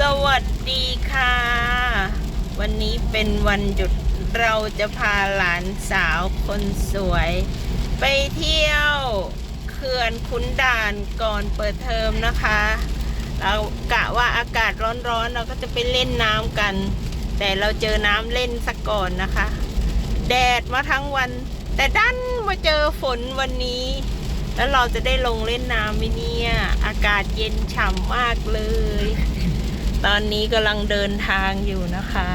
สวัสดีค่ะ วันนี้เป็นวันหยุดเราจะพาหลานสาวคนสวย ไปเที่ยวเขื่อนขุนด่านก่อนเปิดเทอมนะคะ เรากะว่าอากาศร้อนๆ เราก็จะไปเล่นน้ำกัน แต่เราเจอน้ำเล่นสักก่อนนะคะ แดดมาทั้งวัน แต่ดันมาเจอฝนวันนี้ แล้วเราจะได้ลงเล่นน้ำไหมเนี่ย อากาศเย็นฉ่ำมากเลย ตอนนี้กำลังเดินทางอยู่นะคะ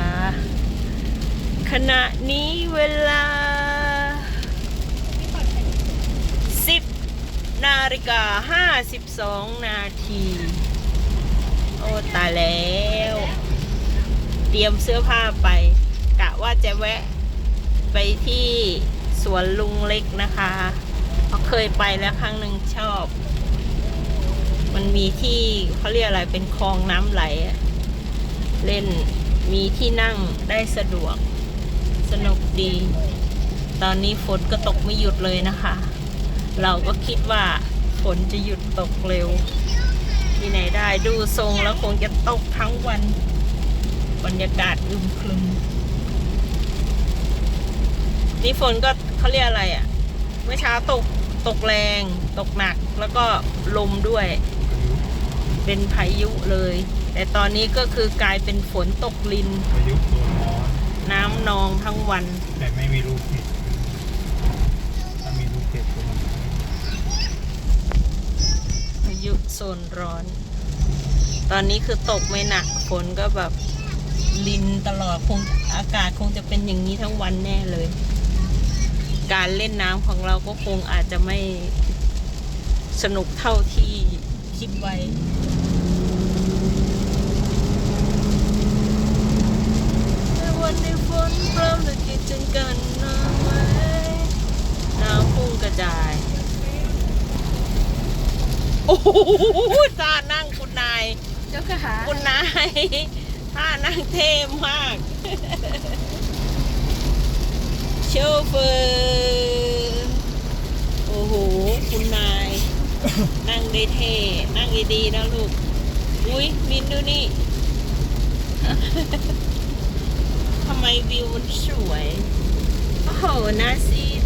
ขณะนี้เวลา 10 นาฬิกา 52 นาที โอ้ตายแล้ว เตรียมเสื้อผ้าไป กะว่าจะแวะไปที่สวนลุงเล็กนะคะเพราะเคยไปแล้วครั้งหนึ่งชอบ มันมีที่เขาเรียกอะไรเป็นคลองน้ำไหลอะ เล่นมีที่นั่งได้สะดวก สนุกดี ตอนนี้ฝนก็ตกไม่หยุดเลยนะคะ เราก็คิดว่าฝนจะหยุดตกเร็ว ที่ไหนได้ดูทรงแล้วคงจะตกทั้งวัน บรรยากาศอึมครึมนี่ฝนก็เขาเรียกอะไรอะ่ะ เมื่อเช้าตกตกแรงตกหนักแล้วก็ลมด้วย เป็นพายุเลย แต่ตอนนี้ก็คือกลายเป็นฝนตกลิน พายุโซนร้อนน้ำนองทั้งวัน แต่ไม่มีลูกเห็บถ้ามีลูกเห็บก็มันพายุโซนร้อน ตอนนี้คือตกไม่หนัก ฝนก็แบบลินตลอดคงอากาศคงจะเป็นอย่างนี้ทั้งวันแน่เลย การเล่นน้ำของเราก็คงอาจจะไม่สนุกเท่าที่คิดไว้ แต่วั นในเริ่มจะคิดถึงกันนะไหมน้ำพุ่งกระจาย โอ้โหท่านั่งคุณนาย เจ้าค่ะ คุณนายท่านั่งเท่มาก โชเฟอร์โอ้โห คุณนาย นั่งได้เท่ นั่งดีๆนะลูก อุ้ยมินดูนี่ ไมวิวมันสวย โอ้โหน่าซีด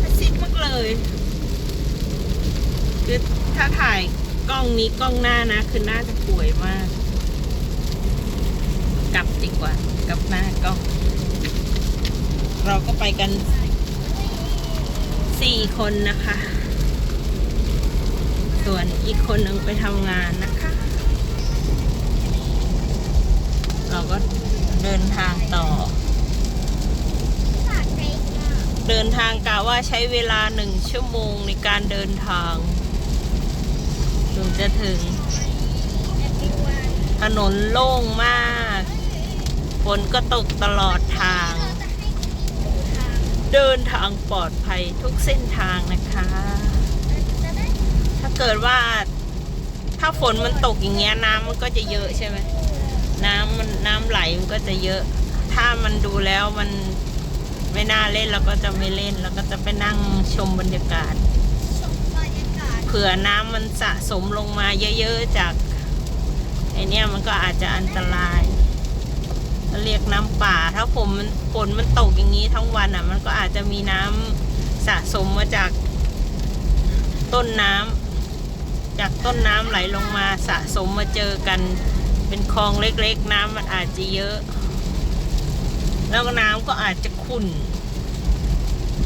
น่าซีดมากเลย คือถ้าถ่ายกล้องนี้กล้องหน้านะ คือน่าจะป่วยมาก กลับดีกว่า กลับหน้ากล้อง เราก็ไปกันสี่คนนะคะ ส่วนอีกคนหนึ่งไปทำงานนะคะ เราก็ เดินทางต่อ เดินทางกะว่าใช้เวลาหนึ่งชั่วโมงในการเดินทางถึงจะถึง ถนนโล่งมากฝนก็ตกตลอดทาง เดินทางปลอดภัยทุกเส้นทางนะคะ ถ้าเกิดว่าถ้าฝนมันตกอย่างเงี้ยน้ำมันก็จะเยอะใช่ไหม น้ำมันน้ำไหลมันก็จะเยอะ ถ้ามันดูแล้วมันไม่น่าเล่นเราก็จะไม่เล่นเราก็จะไปนั่งชมบรรยากาศ เผื่อน้ำมันสะสมลงมาเยอะๆจากไอเนี้ยมันก็อาจจะอันตรายเรียกน้ำป่า ถ้าผมมันฝนมันตกอย่างนี้ทั้งวันอะ มันก็อาจจะมีน้ำสะสมมาจากต้นน้ำจากต้นน้ำไหลลงมาสะสมมาเจอกัน เป็นคลองเล็กๆ น้ำมันอาจจะเยอะ แล้วก็น้ำก็อาจจะขุ่น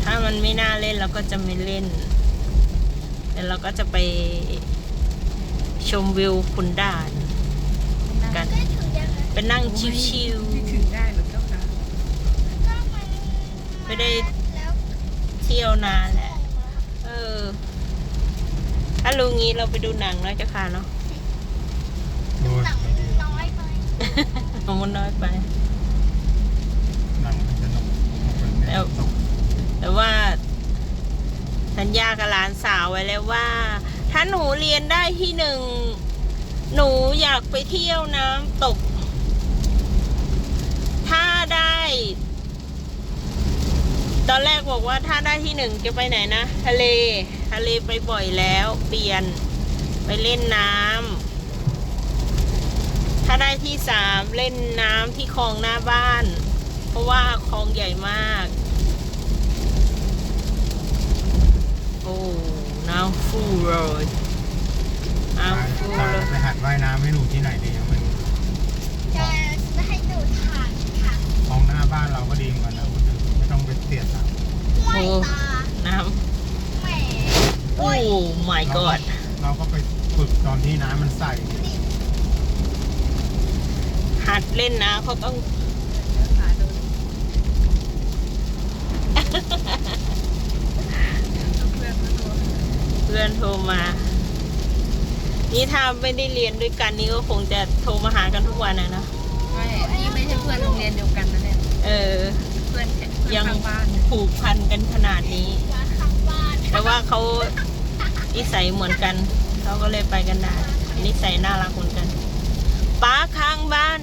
ถ้ามันไม่น่าเล่นเราก็จะไม่เล่นเดี๋ยวเราก็จะไปชมวิวคุณด่าน กันไปนั่งชิวที่ถึงได้หรือเจ้าค่ะๆไม่ได้เที่ยวนานแหละ เออถ้ารู้งี้เราไปดูหนังเนาะเจ้าค่ะเนาะโดยไม่ดี เอามันน้อยไปหนังมันสนุกมันเป็นแนวตกแต่ว่า สัญญากับหลานสาวไว้แล้วว่า ถ้าหนูเรียนได้ที่หนึ่ง หนูอยากไปเที่ยวน้ำตก ถ้าได้ ตอนแรกบอกว่าถ้าได้ที่หนึ่งจะไปไหนนะ ทะเล ทะเลไปบ่อยแล้ว เปลี่ยน ไปเล่นน้ำ ถ้าาได้ที่สามเล่นน้ำที่คลองหน้าบ้าน เพราะว่าคลองใหญ่มาก โอ้น้ำฟูเลยน้ำฟูตาเลย ไปหัดว่ายน้ำให้หนูที่ไหนดียังไม่รู้จะจะให้ดูทางค่ะของหน้าบ้านเราก็ดีเหมือนกันนะคุณดูไม่ต้องไปเสียตังค์ห้วยตาน้แหมำโอ้ my god เราก็ไปฝึกตอนที่น้ำมันใส หัดเล่นน้ำเขาต้องเจ้าขาโดนเพื่อนมาโดนเพื่อนโทรมา นี่ถ้าไม่ได้เรียนด้วยกันนี่ก็คงจะโทรมาหากันทุกวันนะเนอะไม่นี่ไม่ใช่เพื่อนโรงเรียนเดียวกันนะเนี่ยเออ เพื่อนแค่เพื่อนยังทางบ้านผูกพันกันขนาดนี้ร้านข้างบ้านแต่ว่าเขานิสัยเหมือนกัน เขาก็เลยไปกันได้นิสัยน่ารักเหมือนกัน ป้าข้างบ้าน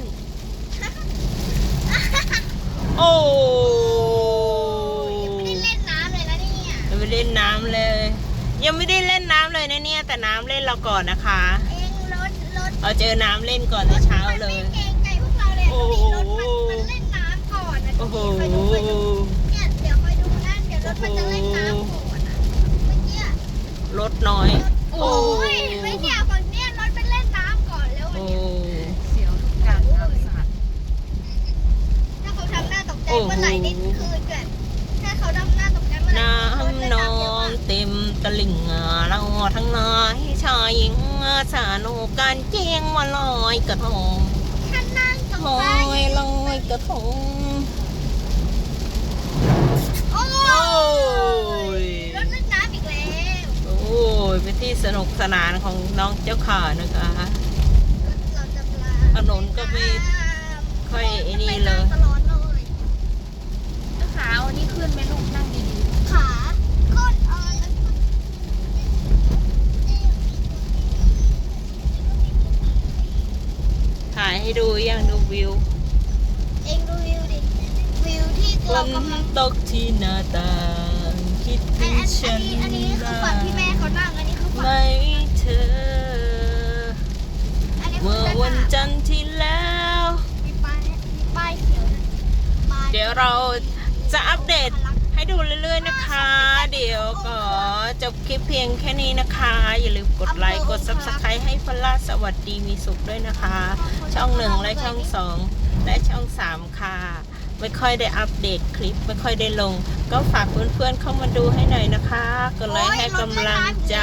โอ้ ไม่ได้เล่นน้ำเลยนะเนี่ย ยังไม่ได้ เล่นน้ำเลย ยังไม่ได้เล่นน้ำเลยนะเนี่ย แต่น้ำเล่นเราก่อนนะคะเองรถรถเอาเจอน้ำเล่นก่อนในเช้าเลย มันไม่เกรงใจพวกเราเลยโอ้โหรถมันมันเล่นน้ำก่อนนะโอ้โหคอยดูคอยดูเนี่ยเดี๋ยวคอยดูนะเดี๋ยวรถมันจะเล่นน้ำก่อนนะเมื่อกี้อะรถน้อย โอ้ยไม่เนี่ยฝั่งเนี้ยรถมันเล่นน้ำก่อนแล้วโอ้เนี่ยเสียวทุกการทำศาสตร์ถ้าเขาทำหน้าตกใจเมื่อไหร่นี่คือเกิดถ้าเขาทำหน้าตกใจเมื่อไหร่ น้ำนองเต็มตลิ่งเราทั้งนายชายหญิงสานุการเจียงมาลอยกระทงท่านนั่งตกลใจอยลอยกระทงโอ้โอ้ยยรถเล่นน้ำอีกแล้วโอ้ยเป็นที่สนุกสนานของน้องเจ้าขานะคะรถเราจะปลาถนนก็ไม่ค่อยไอ้นี่เลย ตลอดเลย เจ้าขาเอาอันนี้ขึ้นไหมลูกนั่งดี ขาก้นเอ่อน ถ่ายให้ดูยังดู วิว เองดูวิวดิ วิวที่ฝเรานกำลังตกที่หน้าต่างคิดอัถึนงอันฉัอันนนี้อันนี้คือฝั่งที่แม่เขานั่ง อันนี้คือฝั่ง ไม่เธอ อันนี้คืเมื่อด้าวันหน้าจันทร์ที่แล้ว มีป้ายเนี่ยมีป้ายเขียวนะป้ายเดี๋ยวเราจะอัปเดต ให้ดูเรื่อยๆนะคะ เดี๋ยวก็จบคลิปเพียงแค่นี้นะคะ อย่าลืมกดไลค์กด subscribe ให้ฟลาสวัสดีมีสุขด้วยนะคะ ช่องหนึ่งและช่องสองและช่องสามค่ะ ไม่ค่อยได้อัปเดตคลิปไม่ค่อยได้ลง ก็ฝากเพื่อนๆเข้ามาดูให้หน่อยนะคะกดไลค์ให้กำลังใจ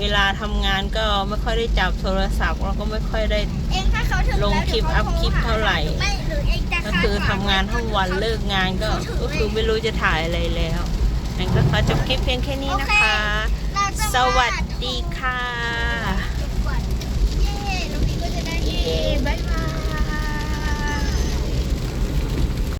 เวลาทำงานก็ไม่ค่อยได้จับโทรศัพท์แล้วก็ไม่ค่อยได้ ลงคลิปอัพคลิปเท่าไหร่ ก็คือทำงานทั้งวันเลิกงานก็ก็คือไม่รู้จะถ่ายอะไรแล้วงั้นก็ขอจบคลิปเพียงแค่นี้นะคะ สวัสดีค่ะ เย้ น้งนี้ก็จะได้เย้